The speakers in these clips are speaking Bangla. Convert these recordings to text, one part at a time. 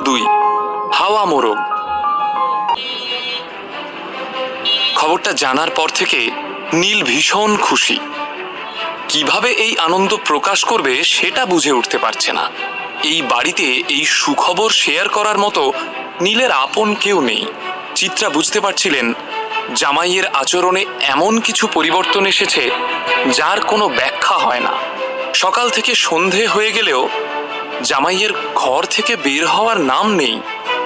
দুই, হাওয়া মোরগ। খবরটা জানার পর থেকে নীল ভীষণ খুশি। কীভাবে এই আনন্দ প্রকাশ করবে সেটা বুঝে উঠতে পারছে না। এই বাড়িতে এই সুখবর শেয়ার করার মতো নীলের আপন কেউ নেই। চিত্রা বুঝতে পারছিলেন, জামাইয়ের আচরণে এমন কিছু পরিবর্তন এসেছে যার কোনো ব্যাখ্যা হয় না। সকাল থেকে সন্ধে হয়ে গেলেও জামাইয়ের ঘর থেকে বের হওয়ার নাম নেই।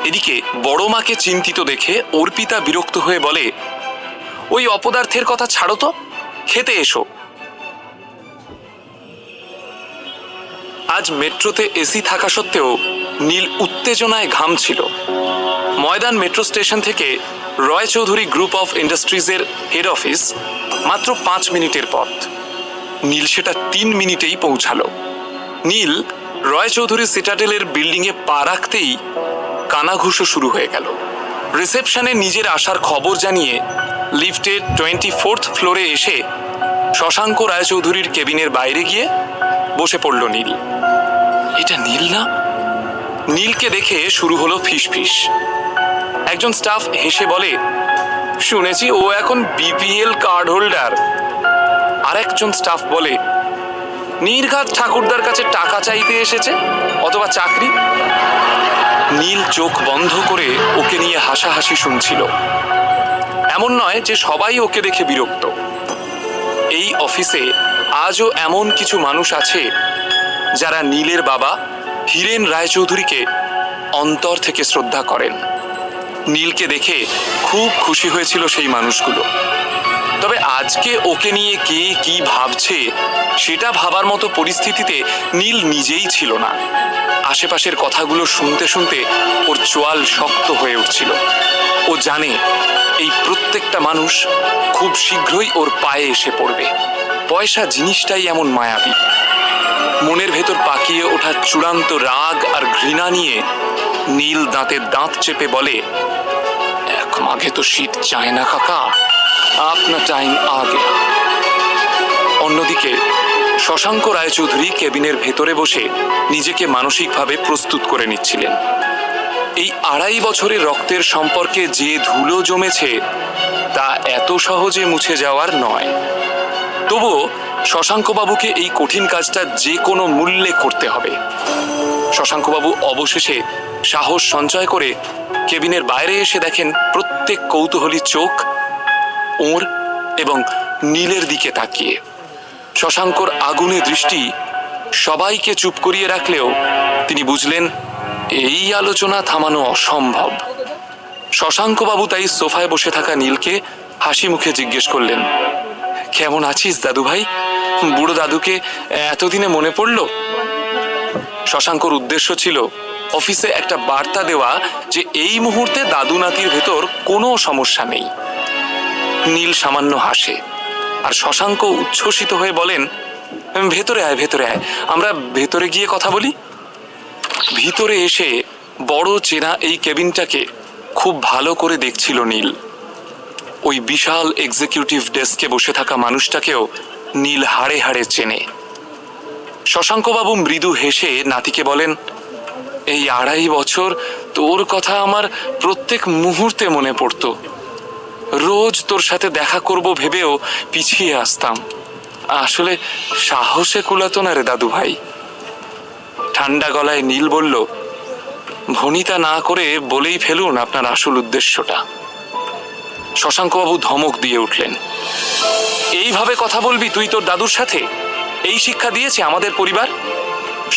এদিকে বড় মাকে চিন্তিত দেখে অর্পিতা বিরক্ত হয়ে বলে, ওই অপদার্থের কথা ছাড়ো তো, খেতে এসো। আজ মেট্রোতে এসি থাকা সত্ত্বেও নীল উত্তেজনায় ঘামছিল ময়দান মেট্রো স্টেশন থেকে রয় চৌধুরী গ্রুপ অফ ইন্ডাস্ট্রিজের হেড অফিস মাত্র পাঁচ মিনিটের পথ। নীল সেটা তিন মিনিটেই পৌঁছালো। নীল রয় চৌধুরী সিটাডেলের বিল্ডিংয়ে পা রাখতেই কানাঘুষো শুরু হয়ে গেল। রিসেপশনে নিজের আসার খবর জানিয়ে লিফটে টোয়েন্টি ফোর্থ ফ্লোরে এসে শশাঙ্ক রায়চৌধুরীর কেবিনের বাইরে গিয়ে বসে পড়ল নীল। এটা নীল না? নীলকে দেখে শুরু হলো ফিসফিস। একজন স্টাফ হেসে বলে, শুনেছি ও এখন বিপিএল কার্ড হোল্ডার আর একজন স্টাফ বলে নির্ঘাত ঠাকুরদার কাছে টাকা চাইতে এসেছে অথবা চাকরি? নীল চোখ বন্ধ করে ওকে নিয়ে হাসাহাসি শুনছিল। এমন নয় যে সবাই ওকে দেখে বিরক্ত। এই অফিসে আজও এমন কিছু মানুষ আছে যারা নীলের বাবা হীরেন রায়চৌধুরীকে অন্তর থেকে শ্রদ্ধা করেন। নীলকে দেখে খুব খুশি হয়েছিল সেই মানুষগুলো। তবে আজকে ওকে নিয়ে কে কি ভাবছে, সেটা ভাবার মতো পরিস্থিতিতে নীল নিজেই ছিল না। আশেপাশের কথাগুলো শুনতে শুনতে ওর চোয়াল শক্ত হয়ে উঠছিল। ও জানে এই প্রত্যেকটা মানুষ খুব শীঘ্রই ওর পায়ে এসে পড়বে। পয়সা জিনিসটাই এমন মায়াবী। মনের ভেতর পাকিয়ে ওঠা চূড়ান্ত রাগ আর ঘৃণা নিয়ে নীল দাঁতের দাঁত চেপে বলে এক মাঘে তো শীত চায় না কাকা। আপনার টাইম আগে। অন্যদিকে, শশাঙ্ক রায়চৌধুরী কেবিনের ভেতরে বসে নিজেকে মানসিকভাবে প্রস্তুত করে নিচ্ছিলেন। এই আড়াই বছরের রক্তের সম্পর্কে যে ধুলো জমেছে, তা এত সহজে মুছে যাওয়ার নয়। তবুও, শশাঙ্কবাবুকে এই কঠিন কাজটা যে কোনো মূল্যে করতে হবে। শশাঙ্কবাবু অবশেষে সাহস সঞ্চয় করে কেবিনের বাইরে এসে দেখেন প্রত্যেক কৌতূহলী চোখ ওর এবং নীলের দিকে তাকিয়ে। শশাঙ্কর আগুনে দৃষ্টি সবাইকে চুপ করিয়ে রাখলেও তিনি বুঝলেন, এই আলোচনা থামানো অসম্ভব। শশাঙ্কবাবু তাই সোফায় বসে থাকা নীলকে হাসি মুখে জিজ্ঞেস করলেন, কেমন আছিস দাদু ভাই বুড়ো দাদুকে এতদিনে মনে পড়ল? শশাঙ্কর উদ্দেশ্য ছিল অফিসে একটা বার্তা দেওয়া যে এই মুহূর্তে দাদু নাতির ভেতর কোনো সমস্যা নেই। নীল সামান্য হাসে। আর শশাঙ্ক উচ্ছ্বসিত হয়ে বলেন, ভেতরে আয় ভেতরে আয়। আমরা ভেতরে গিয়ে কথা বলি? ভিতরে এসে বড় চেনা এই কেবিনটাকে খুব ভালো করে দেখছিল নীল। ওই বিশাল এক্সিকিউটিভ ডেস্কে বসে থাকা মানুষটাকেও নীল হাড়ে হাড়ে চেনে। শশাঙ্কবাবু মৃদু হেসে নাতিকে বলেন, এই আড়াই বছর তোর কথা আমার প্রত্যেক মুহূর্তে মনে পড়তো। রোজ তোর সাথে দেখা করব ভেবেও পিছিয়ে আসতাম। আসলে সাহসে কুলাতো না রে দাদু ভাই ঠান্ডা গলায় নীল বলল, ভনিতা না করে বলেই ফেলুন আপনার আসল উদ্দেশ্যটা। শশাঙ্কবাবু ধমক দিয়ে উঠলেন, এইভাবে কথা বলবি তুই তোর দাদুর সাথে? এই শিক্ষা দিয়েছে আমাদের পরিবার?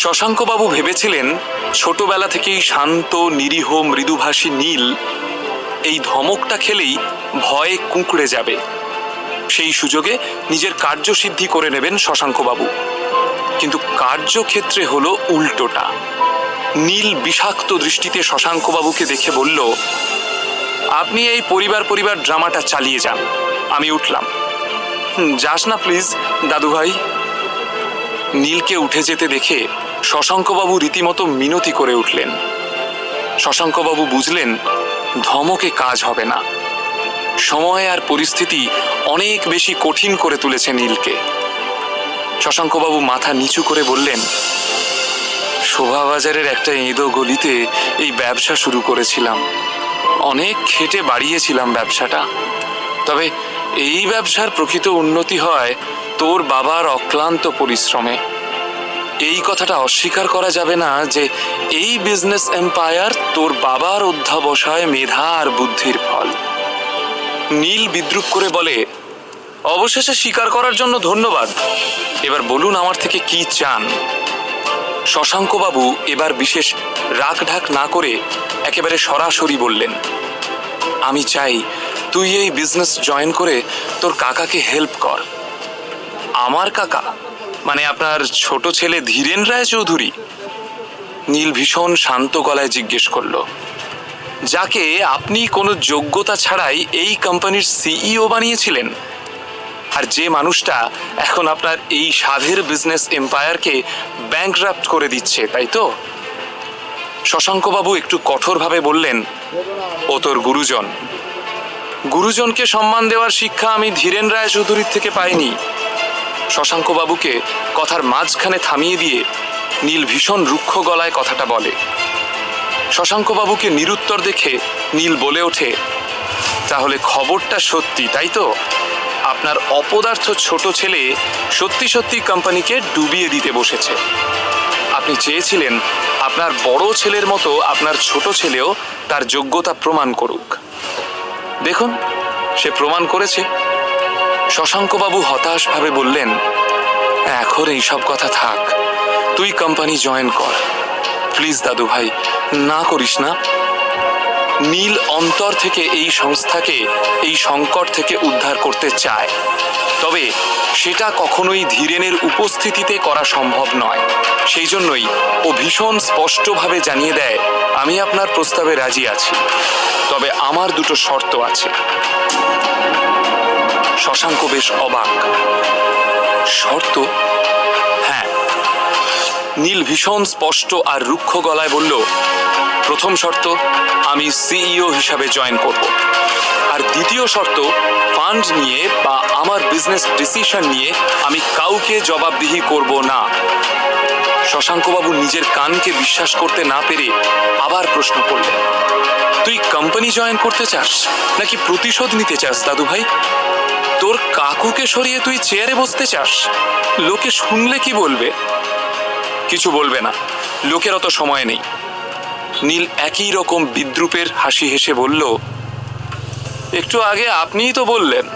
শশাঙ্কবাবু ভেবেছিলেন, ছোটবেলা থেকেই শান্ত, নিরীহ, মৃদুভাষী নীল এই ধমকটা খেলেই ভয়ে কুঁকড়ে যাবে। সেই সুযোগে নিজের কার্যসিদ্ধি করে নেবেন শশাঙ্কবাবু। কিন্তু কার্যক্ষেত্রে হলো উল্টোটা। নীল বিষাক্ত দৃষ্টিতে শশাঙ্কবাবুকে দেখে বলল আপনি এই পরিবার পরিবার ড্রামাটা চালিয়ে যান। আমি উঠলাম। "হুম, যাস না প্লিজ দাদু ভাই নীলকে উঠে যেতে দেখে শশাঙ্কবাবু রীতিমতো মিনতি করে উঠলেন। শশাঙ্কবাবু বুঝলেন ধমকে কাজ হবে না। সময় আর পরিস্থিতি অনেক বেশি কঠিন করে তুলেছে নীলকে। শশাঙ্কবাবু মাথা নিচু করে বললেন শোভাবাজারের একটা এঁদো গলিতে এই ব্যবসা শুরু করেছিলাম। অনেক খেটে বাড়িয়েছিলাম ব্যবসাটা। তবে এই ব্যবসার প্রকৃত উন্নতি হয় তোর বাবার অক্লান্ত পরিশ্রমে। এই কথাটা অস্বীকার করা যাবে না যে এই বিজনেস এম্পায়ার তোর বাবার অধ্যাবসায় মেধা আর বুদ্ধির ফল। নীল বিদ্রুপ করে বলে, অবশেষে স্বীকার করার জন্য ধন্যবাদ। এবার বলুন আমার থেকে কি চান। শশাঙ্কবাবু এবার বিশেষ রাগ ঢাক না করে একেবারে সরাসরি বললেন, আমি চাই তুই এই বিজনেস জয়েন করে তোর কাকাকে হেল্প কর। আমার কাকা মানে আপনার ছোট ছেলে ধীরেন রায় চৌধুরী নীল ভীষণ শান্ত গলায় জিজ্ঞেস করল যাকে আপনি কোনো যোগ্যতা ছাড়াই এই কোম্পানির সিইও বানিয়েছিলেন। আর যে মানুষটা এখন আপনার এই সাধের বিজনেস এম্পায়ারকে ব্যাংকরাপ্ট করে দিচ্ছে, তাই তো? শশাঙ্কবাবু একটু কঠোরভাবে বললেন, ও তোর গুরুজন। গুরুজনকে সম্মান দেওয়ার শিক্ষা আমি ধীরেন রায় চৌধুরীর থেকে পাইনি। শশাঙ্কবাবুকে কথার মাঝখানে থামিয়ে দিয়ে নীল ভীষণ রুক্ষ গলায় কথাটা বলে। শশাঙ্কবাবুকে নিরুত্তর দেখে নীল বলে ওঠে, তাহলে খবরটা সত্যি, তাই তো? আপনার অপদার্থ ছোট ছেলে সত্যি সত্যি কোম্পানিকে ডুবিয়ে দিতে বসেছে। আপনি চেয়েছিলেন আপনার বড় ছেলের মতো আপনার ছোট ছেলেও তার যোগ্যতা প্রমাণ করুক। দেখুন, সে প্রমাণ করেছে। শশাঙ্কবাবু হতাশভাবে বললেন, এখন এইসব কথা থাক, তুই কোম্পানি জয়েন কর। প্লিজ দাদু ভাই না করিস না। নীল অন্তর থেকে এই সংস্থাকে, এই সংকট থেকে উদ্ধার করতে চায়। তবে সেটা কখনোই ধীরেনের উপস্থিতিতে করা সম্ভব নয়। সেই জন্যই ও ভীষণ স্পষ্টভাবে জানিয়ে দেয়, আমি আপনার প্রস্তাবে রাজি আছি। তবে আমার দুটো শর্ত আছে। শশাঙ্ক বেশ অবাক। শর্ত? নীল ভীষণ স্পষ্ট আর রুক্ষ গলায় বলল, প্রথম শর্ত, আমি সিইও হিসাবে জয়েন করব। আর দ্বিতীয় শর্ত, ফান্ড নিয়ে বা আমার বিজনেস ডিসিশন নিয়ে আমি কাউকে জবাবদিহি করব না। শশাঙ্কবাবু নিজের কানকে বিশ্বাস করতে না পেরে আবার প্রশ্ন করলেন, তুই কোম্পানি জয়েন করতে চাস? নাকি প্রতিশোধ নিতে চাস দাদু ভাই তোর কাকুকে সরিয়ে তুই চেয়ারে বসতে চাস? লোকে শুনলে কি বলবে? কিছু বলবে না। লোকের অত সময় নেই। নীল একই রকম বিদ্রুপের হাসি হেসে বলল, একটু আগে আপনিই তো বললেন,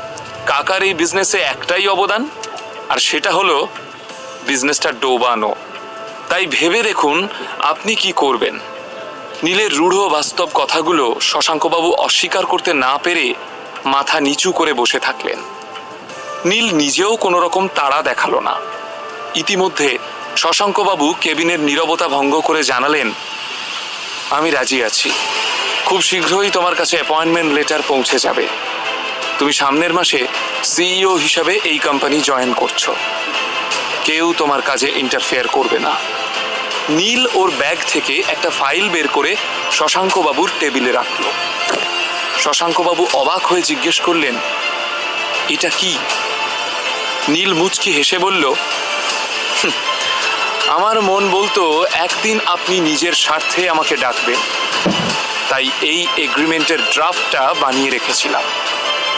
কাকার এই বিজনেসে একটাই অবদান, আর সেটা হলো বিজনেসটা ডোবানো। তাই ভেবে দেখুন আপনি কি করবেন। নীলের রূঢ় বাস্তব কথাগুলো শশাঙ্কবাবু অস্বীকার করতে না পেরে মাথা নিচু করে বসে থাকলেন। নীল নিজেও কোনো রকম তাড়া দেখাল না। ইতিমধ্যে শশাঙ্কবাবু কেবিনের নীরবতা ভঙ্গ করে জানালেন আমি রাজি আছি। খুব শীঘ্রই তোমার কাছে অ্যাপয়েন্টমেন্ট লেটার পৌঁছে যাবে। তুমি সামনের মাসে সিইও হিসাবে এই কোম্পানি জয়েন করছ। কেউ তোমার কাজে ইন্টারফেয়ার করবে না। নীল ওর ব্যাগ থেকে একটা ফাইল বের করে শশাঙ্কবাবুর টেবিলে রাখল। শশাঙ্কবাবু অবাক হয়ে জিজ্ঞেস করলেন এটা কি? নীল মুচকি হেসে বলল "হুঁ, আমার মন বলতো, একদিন আপনি নিজের স্বার্থে আমাকে ডাকবেন। তাই এই এগ্রিমেন্টের ড্রাফটটা বানিয়ে রেখেছিলাম।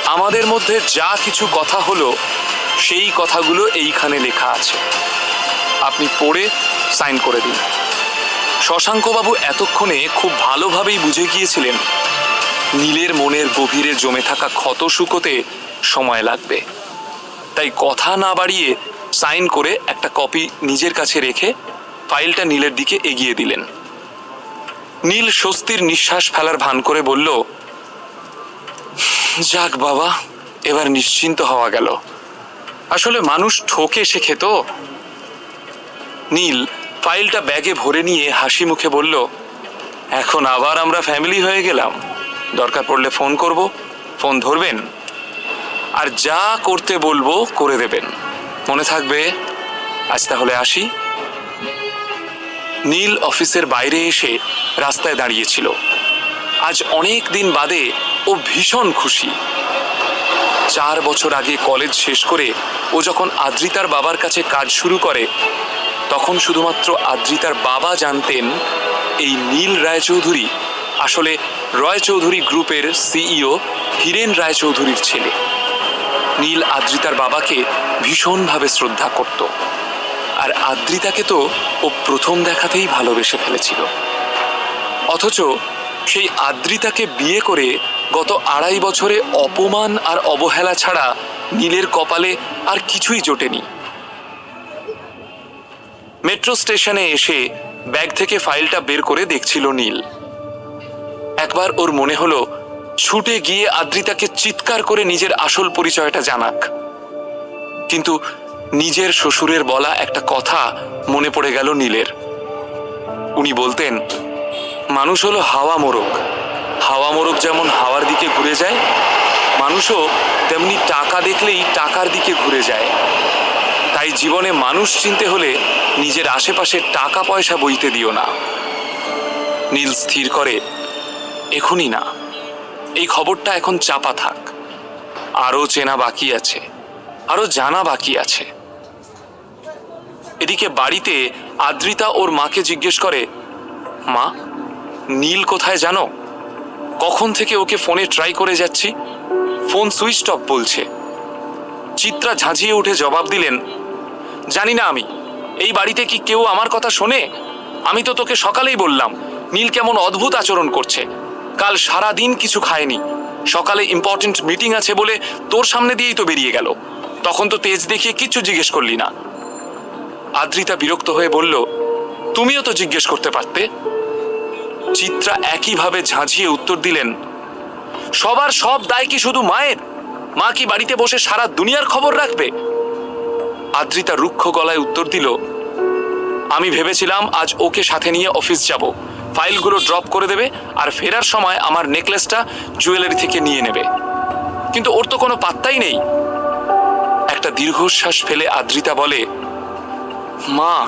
আমাদের মধ্যে যা কিছু কথা হলো, সেই কথাগুলো এইখানে লেখা আছে। আপনি পড়ে সাইন করে দিন। শশাঙ্কবাবু এতক্ষণে খুব ভালোভাবেই বুঝে গিয়েছিলেন, নীলের মনের গভীরে জমে থাকা ক্ষত শুকোতে সময় লাগবে। তাই কথা না বাড়িয়ে সাইন করে একটা কপি নিজের কাছে রেখে ফাইলটা নীলের দিকে এগিয়ে দিলেন। নীল স্বস্তির নিঃশ্বাস ফেলার ভান করে বলল, যাক বাবা, এবার নিশ্চিন্ত হওয়া গেল। আসলে মানুষ ঠকে শেখে তো? নীল ফাইলটা ব্যাগে ভরে নিয়ে হাসি মুখে বলল, এখন আবার আমরা ফ্যামিলি হয়ে গেলাম। দরকার পড়লে ফোন করব, ফোন ধরবেন, আর যা করতে বলব করে দেবেন। মনে থাকবে? আজ তাহলে আসি। নীল অফিসের বাইরে এসে রাস্তায় দাঁড়িয়েছিল। আজ অনেক দিন বাদে ও ভীষণ খুশি। চার বছর আগে কলেজ শেষ করে ও যখন আদ্রিতার বাবার কাছে কাজ শুরু করে, তখন শুধুমাত্র আদ্রিতার বাবা জানতেন এই নীল রায়চৌধুরী আসলে রয় চৌধুরী গ্রুপের সিইও হীরেন রায়চৌধুরীর ছেলে। নীল আদ্রিতার বাবাকে ভীষণভাবে শ্রদ্ধা করত। আর আদ্রিতাকে তো ও প্রথম দেখাতেই ভালোবেসে ফেলেছিল। অথচ সেই আদ্রিতাকে বিয়ে করে গত আড়াই বছরে অপমান আর অবহেলা ছাড়া নীলের কপালে আর কিছুই জোটেনি। মেট্রো স্টেশনে এসে ব্যাগ থেকে ফাইলটা বের করে দেখছিল নীল। একবার ওর মনে হলো ছুটে গিয়ে আদ্রিতাকে চিৎকার করে নিজের আসল পরিচয়টা জানাক। কিন্তু নিজের শ্বশুরের বলা একটা কথা মনে পড়ে গেল নীলের। উনি বলতেন, মানুষ হলো হাওয়া মোরগ। হাওয়া মোরগ যেমন হাওয়ার দিকে ঘুরে যায়, মানুষও তেমনি টাকা দেখলেই টাকার দিকে ঘুরে যায়। তাই জীবনে মানুষ চিনতে হলে নিজের আশেপাশে টাকা পয়সা বইতে দিও না। নীল স্থির করে, এখনই না। এই খবরটা এখন চাপা থাক। আরও চেনা বাকি আছে, আরও জানা বাকি আছে। এদিকে বাড়িতে আদ্রিতা ওর মাকে জিজ্ঞেস করে, মা, নীল কোথায় জানো? কখন থেকে ওকে ফোনে ট্রাই করে যাচ্ছি? ফোন সুইচ অফ বলছে। চিত্রা ঝাঁঝিয়ে উঠে জবাব দিলেন, জানি না আমি। এই বাড়িতে কি কেউ আমার কথা শোনে? আমি তো তোকে সকালেই বললাম, নীল কেমন অদ্ভুত আচরণ করছে। কাল সারা দিন কিছু খায়নি। সকালে ইম্পর্টেন্ট মিটিং আছে বলে তোর সামনে দিয়েই তো বেরিয়ে গেল। তখন তো তেজ দেখিয়ে কিচ্ছু জিজ্ঞেস করলি না। আদ্রিতা বিরক্ত হয়ে বলল, তুমিও তো জিজ্ঞেস করতে পারতে? চিত্রা একইভাবে ঝাঁঝিয়ে উত্তর দিলেন, সবার সব দায় কি শুধু মায়ের? মা কি বাড়িতে বসে সারা দুনিয়ার খবর রাখবে? আদ্রিতা রুক্ষ গলায় উত্তর দিল, আমি ভেবেছিলাম আজ ওকে সাথে নিয়ে অফিস যাব। ফাইলগুলো ড্রপ করে দেবে আর ফেরার সময় আমার নেকলেসটা জুয়েলারি থেকে নিয়ে নেবে। কিন্তু ওর তো কোনো পাত্তাই নেই। একটা দীর্ঘশ্বাস ফেলে আদ্রিতা বলে, মা,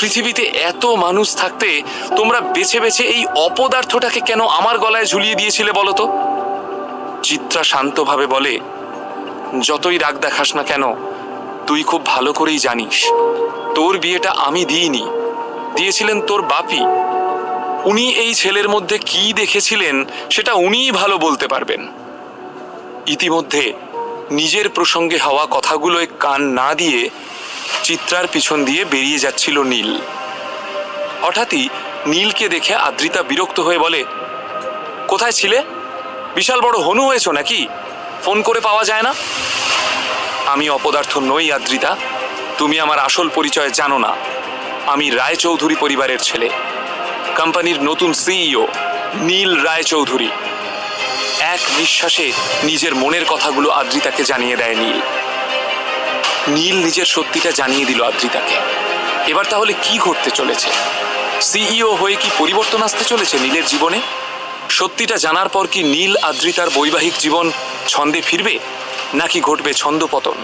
পৃথিবীতে এত মানুষ থাকতে তোমরা বেছে বেছে এই অপদার্থটাকে কেন আমার গলায় ঝুলিয়ে দিয়েছিলে বলো তো? চিত্রা শান্তভাবে বলে, যতই রাগ দেখাস না কেন, তুই খুব ভালো করেই জানিস। তোর বিয়েটা আমি দিইনি। দিয়েছিলেন তোর বাপি। উনি এই ছেলের মধ্যে কি দেখেছিলেন, সেটা উনিই ভালো বলতে পারবেন। ইতিমধ্যে নিজের প্রসঙ্গে হওয়া কথাগুলোয় কান না দিয়ে চিত্রার পিছন দিয়ে বেরিয়ে যাচ্ছিল নীল। হঠাৎই নীলকে দেখে আদ্রিতা বিরক্ত হয়ে বলে, কোথায় ছিলে? বিশাল বড় হনু হয়েছো নাকি? ফোন করে পাওয়া যায় না? আমি অপদার্থ নই, আদ্রিতা। তুমি আমার আসল পরিচয় জানো না। আমি রায়চৌধুরী পরিবারের ছেলে। কোম্পানির নতুন সিইও নীল রায়চৌধুরী। এক নিঃশ্বাসে নিজের মনের কথাগুলো আদ্রিতাকে জানিয়ে দেয় নীল। নীল নিজের সত্যিটা জানিয়ে দিল আদ্রিতাকে। এবার তাহলে কি ঘটতে চলেছে? সিইও হয়ে কি পরিবর্তন আসতে চলেছে নীলের জীবনে? সত্যিটা জানার পর কি নীল আদ্রিতার বৈবাহিক জীবন ছন্দে ফিরবে? নাকি ঘটবে ছন্দপতন